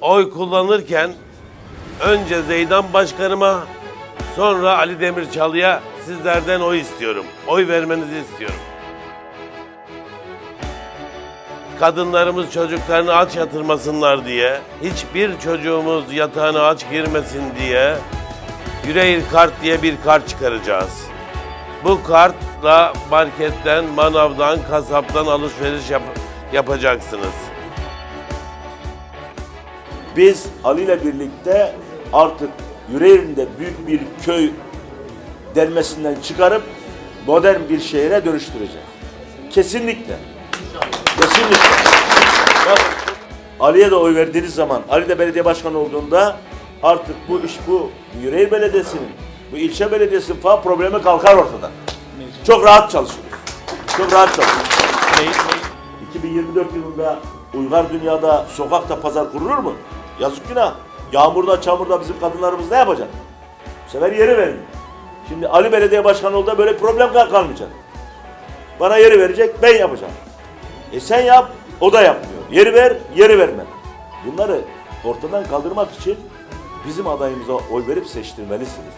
oy kullanırken önce Zeydan Başkanıma sonra Ali Demirçalı'ya sizlerden oy istiyorum. Oy vermenizi istiyorum. Kadınlarımız çocuklarını aç yatırmasınlar diye, hiçbir çocuğumuz yatağına aç girmesin diye Yüreğir kart diye bir kart çıkaracağız. Bu kartla marketten, manavdan, kasaptan alışveriş yap- yapacaksınız. Biz Ali ile birlikte artık Yüreğir'inde büyük bir köy denmesinden çıkarıp modern bir şehre dönüştüreceğiz. Kesinlikle. Kesinlikle. Bak, Ali'ye de oy verdiğiniz zaman, Ali de belediye başkanı olduğunda artık bu iş bu Yüreğir Belediyesi'nin, bu ilçe belediyesinin falan problemi kalkar ortadan. Çok rahat çalışıyoruz. Çok rahat çalışıyoruz. 2024 yılında uygar dünyada sokakta pazar kurulur mu? Yazık günah. Yağmurda, çamurda bizim kadınlarımız ne yapacak? Bu sefer yeri verin. Şimdi Ali Belediye Başkanı oldu böyle problem kal- kalmayacak. Bana yeri verecek, ben yapacağım. E sen yap, o da yapmıyor. Yeri ver, yeri verme. Bunları ortadan kaldırmak için bizim adayımıza oy verip seçtirmelisiniz.